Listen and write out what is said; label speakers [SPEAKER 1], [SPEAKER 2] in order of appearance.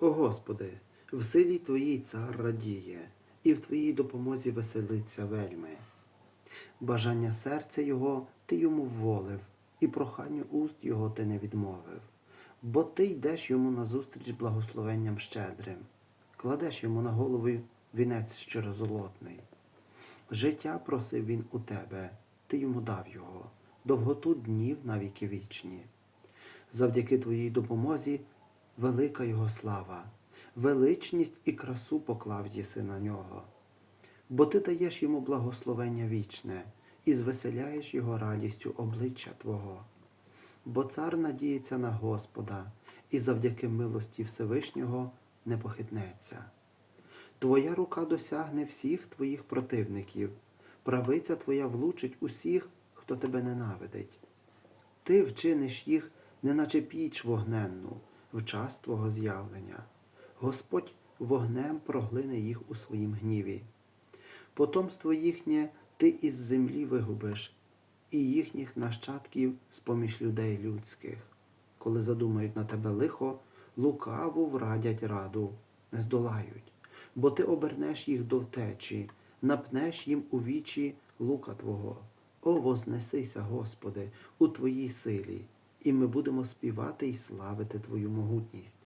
[SPEAKER 1] О Господи, в силі Твоїй цар радіє, і в Твоїй допомозі веселиться вельми. Бажання серця Його ти йому вволив, і проханню уст Його ти не відмовив, бо ти йдеш йому назустріч благословенням щедрим, кладеш йому на голову вінець щирозолотний. Життя просив він у тебе, ти йому дав його, довготу днів навіки вічні. Завдяки твоїй допомозі велика його слава, величність і красу поклав єси на нього. Бо ти даєш йому благословення вічне і звеселяєш його радістю обличчя Твого. Бо цар надіється на Господа і завдяки милості Всевишнього не похитнеться. Твоя рука досягне всіх твоїх противників, правиця твоя влучить усіх, хто тебе ненавидить. Ти вчиниш їх, неначе піч вогненну, в час твого з'явлення. Господь вогнем проглине їх у своїм гніві. Потомство їхнє ти із землі вигубиш, і їхніх нащадків з-поміж людей людських. Коли задумають на тебе лихо, лукаву врадять раду, не здолають, бо ти обернеш їх до втечі, напнеш їм у вічі лука Твого. О, вознесися, Господи, у Твоїй силі, і ми будемо співати і славити Твою могутність.